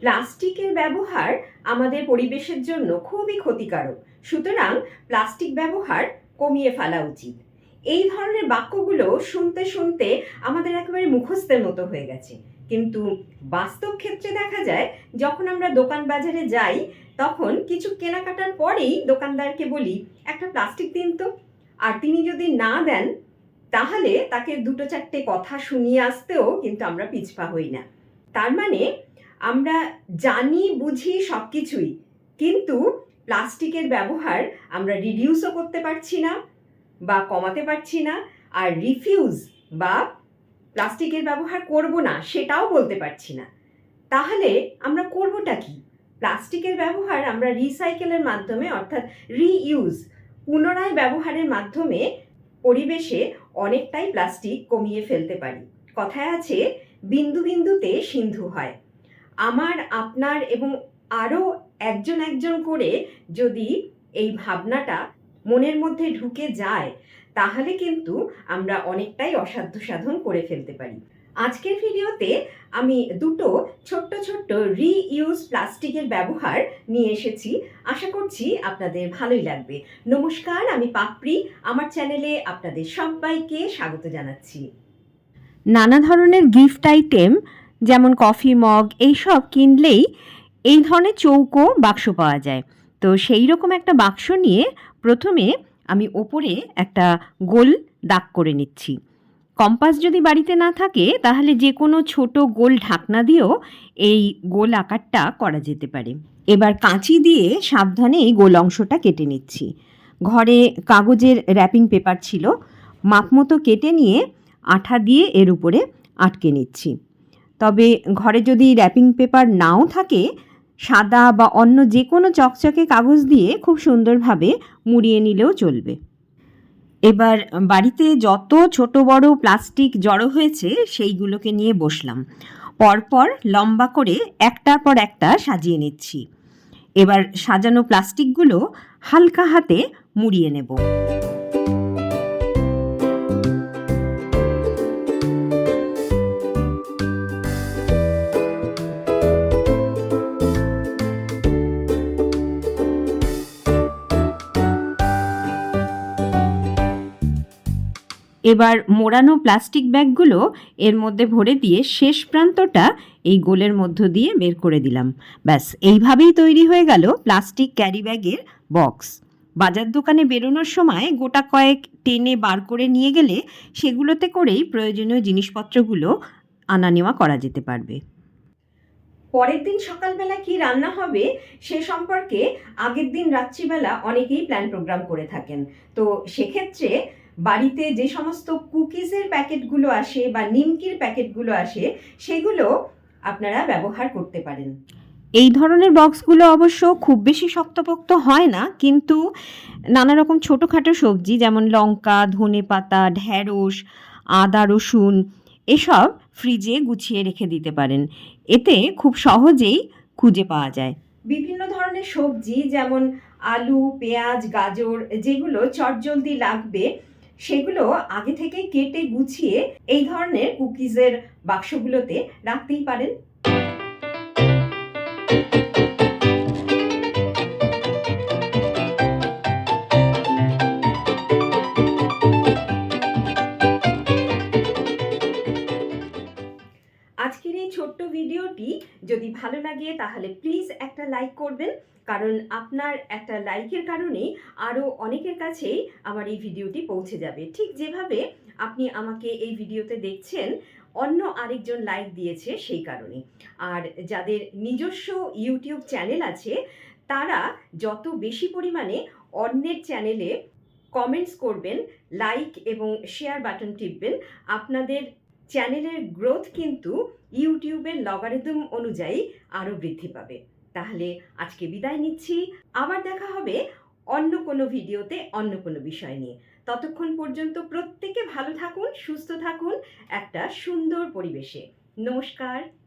প্লাস্টিকের ব্যবহার আমাদের পরিবেশের জন্য খুবই ক্ষতিকারক। সুতরাং প্লাস্টিক ব্যবহার কমিয়ে ফেলা উচিত। এই ধরনের বাক্যগুলো শুনতে শুনতে আমাদের একেবারে মুখস্থের মতো হয়ে গেছে। কিন্তু বাস্তব ক্ষেত্রে দেখা যায়, যখন আমরা দোকান বাজারে যাই, তখন কিছু কেনাকাটার পরেই দোকানদারকে বলি, একটা প্লাস্টিক দিন তো। আর তিনি যদি না দেন, তাহলে তাকে দুটো চারটে কথা শুনিয়ে আসতেও কিন্তু আমরা পিছপা হই না। তার মানে আমরা জানি, বুঝি সব কিছুই কিন্তু প্লাস্টিকের ব্যবহার আমরা রিডিউসও করতে পারছি না বা কমাতে পারছি না আর রিফিউজ বা প্লাস্টিকের ব্যবহার করব না সেটাও বলতে পারছি না। তাহলে আমরা করবোটা কি? প্লাস্টিকের ব্যবহার আমরা রিসাইকেলের মাধ্যমে অর্থাৎ রিইউজ পুনরায় ব্যবহারের মাধ্যমে পরিবেশে অনেকটাই প্লাস্টিক কমিয়ে ফেলতে পারি। কথায় আছে, বিন্দু বিন্দুতে সিন্ধু হয়। আমার, আপনার এবং আরও একজন একজন করে যদি এই ভাবনাটা মনের মধ্যে ঢুকে যায়, তাহলে কিন্তু আমরা অনেকটাই অসাধ্য সাধন করে ফেলতে পারি। আজকের ভিডিওতে আমি দুটো ছোট্ট ছোট্ট রিইউজ প্লাস্টিকের ব্যবহার নিয়ে এসেছি। আশা করছি আপনাদের ভালোই লাগবে। নমস্কার, আমি পাপড়ি। আমার চ্যানেলে আপনাদের সবাইকে স্বাগত জানাচ্ছি। নানা ধরনের গিফট আইটেম যেমন কফি, মগ এইসব কিনলেই এই ধরনের চৌকো বাক্স পাওয়া যায়। তো সেই রকম একটা বাক্স নিয়ে প্রথমে আমি ওপরে একটা গোল দাগ করে নিচ্ছি। কম্পাস যদি বাড়িতে না থাকে, তাহলে যে কোনো ছোট গোল ঢাকনা দিয়েও এই গোল আকারটা করা যেতে পারে। এবার কাঁচি দিয়ে সাবধানে এই গোল অংশটা কেটে নিচ্ছি। ঘরে কাগজের র্যাপিং পেপার ছিল, মাপমতো কেটে নিয়ে আঠা দিয়ে এর উপরে আটকে নিচ্ছি। তবে ঘরে যদি র্যাপিং পেপার নাও থাকে, সাদা বা অন্য যে কোনো চকচকে কাগজ দিয়ে খুব সুন্দরভাবে মুড়িয়ে নিলেও চলবে। এবার বাড়িতে যত ছোট বড় প্লাস্টিক জড়ো হয়েছে, সেইগুলোকে নিয়ে বসলাম। পরপর লম্বা করে একটার পর একটা সাজিয়ে নিচ্ছি। এবার সাজানো প্লাস্টিকগুলো হালকা হাতে মুড়িয়ে নেব। এবার মোড়ানো প্লাস্টিক ব্যাগগুলো এর মধ্যে ভরে দিয়ে শেষ প্রান্তটা এই গোলের মধ্য দিয়ে বের করে দিলাম। ব্যাস, এইভাবেই তৈরি হয়ে গেল প্লাস্টিক ক্যারি ব্যাগের বক্স। বাজার দোকানে বেরোনোর সময় গোটা কয়েক টেনে বার করে নিয়ে গেলে সেগুলোতে করেই প্রয়োজনীয় জিনিসপত্রগুলো আনা নেওয়া করা যেতে পারবে। পরের দিন সকালবেলা কি রান্না হবে সে সম্পর্কে আগের দিন রাত্রিবেলা অনেকেই প্ল্যান প্রোগ্রাম করে থাকেন। তো সেক্ষেত্রে বাড়িতে যে সমস্ত কুকিজের প্যাকেটগুলো আসে বা নিমকির প্যাকেটগুলো আসে সেগুলো আপনারা ব্যবহার করতে পারেন। এই ধরনের বক্সগুলো অবশ্য খুব বেশি শক্তপোক্ত হয় না কিন্তু নানা রকম ছোটোখাটো সবজি যেমন লঙ্কা ধনে পাতা ঢ্যাঁড়স আদা রসুন এসব ফ্রিজে গুছিয়ে রেখে দিতে পারেন। এতে খুব সহজেই খুঁজে পাওয়া যায়। বিভিন্ন ধরনের সবজি যেমন আলু পেঁয়াজ গাজর যেগুলো চটজলদি লাগবে সেগুলো আগে থেকে কেটে গুছিয়ে এই ধরনের কুকিজের বাক্সগুলোতে রাখতেই পারেন। যদি ভালো লাগে, তাহলে প্লিজ একটা লাইক করবেন। কারণ আপনার একটা লাইকের কারণেই আরও অনেকের কাছেই আমার এই ভিডিওটি পৌঁছে যাবে। ঠিক যেভাবে আপনি আমাকে এই ভিডিওতে দেখছেন, অন্য আরেকজন লাইক দিয়েছে সেই কারণে। আর যাদের নিজস্ব ইউটিউব চ্যানেল আছে, তারা যত বেশি পরিমাণে অন্যের চ্যানেলে কমেন্টস করবেন লাইক এবং শেয়ার বাটন টিপবেন, আপনাদের চ্যানেলের গ্রোথ কিন্তু ইউটিউবের লগারিদম অনুযায়ী আরও বৃদ্ধি পাবে। তাহলে আজকে বিদায় নিচ্ছি। আবার দেখা হবে অন্য কোনো ভিডিওতে অন্য কোনো বিষয় নিয়ে। ততক্ষণ পর্যন্ত প্রত্যেকে ভালো থাকুন, সুস্থ থাকুন, একটা সুন্দর পরিবেশে। নমস্কার।